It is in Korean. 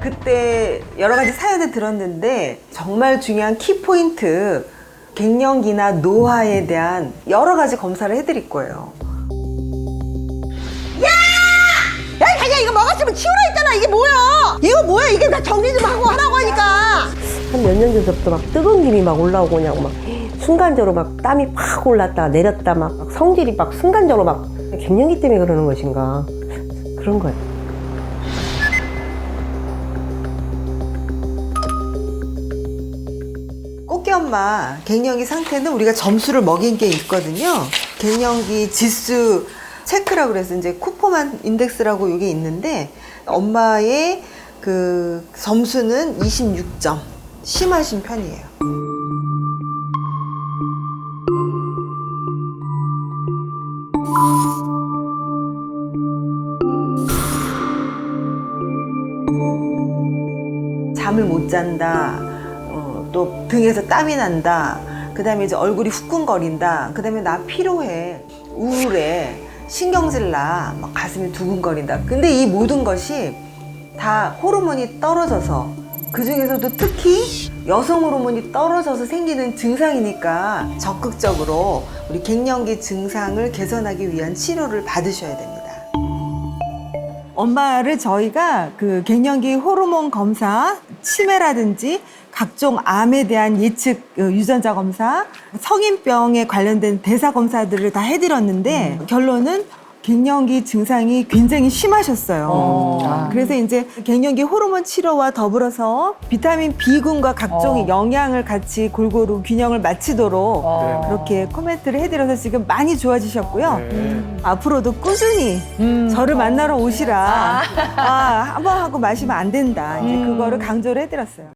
그때 여러 가지 사연을 들었는데 정말 중요한 키포인트 갱년기나 노화에 대한 여러 가지 검사를 해드릴 거예요. 야, 자기야 이거 먹었으면 치우라 했잖아. 이게 뭐야? 이거 뭐야? 이게 나 정리 좀 하고 하라고 하니까. 한 몇 년 전부터 막 뜨거운 김이 막 올라오고 그냥 막 순간적으로 막 땀이 팍 올랐다 내렸다 막 성질이 막 순간적으로 막 갱년기 때문에 그러는 것인가 그런 거예요. 엄마 갱년기 상태는 우리가 점수를 먹인 게 있거든요. 갱년기 지수 체크라고 그래서 이제 쿠퍼만 인덱스라고 이게 있는데 엄마의 그 점수는 26점 심하신 편이에요. 잠을 못 잔다. 어, 또 등에서 땀이 난다. 그 다음에 이제 얼굴이 후끈거린다. 그 다음에 나 피로해. 우울해. 신경질 나. 막 가슴이 두근거린다. 근데 이 모든 것이 다 호르몬이 떨어져서 그 중에서도 특히 여성 호르몬이 떨어져서 생기는 증상이니까 적극적으로 우리 갱년기 증상을 개선하기 위한 치료를 받으셔야 됩니다. 엄마를 저희가 그 갱년기 호르몬 검사, 치매라든지 각종 암에 대한 예측 어, 유전자 검사, 성인병에 관련된 대사 검사들을 다 해드렸는데 결론은 갱년기 증상이 굉장히 심하셨어요. 그래서 이제 갱년기 호르몬 치료와 더불어서 비타민 B군과 각종 영양을 같이 골고루 균형을 맞추도록 그렇게 코멘트를 해드려서 지금 많이 좋아지셨고요. 앞으로도 꾸준히 저를 만나러 오시라. 아, 한번 하고 마시면 안 된다. 이제 그거를 강조를 해드렸어요.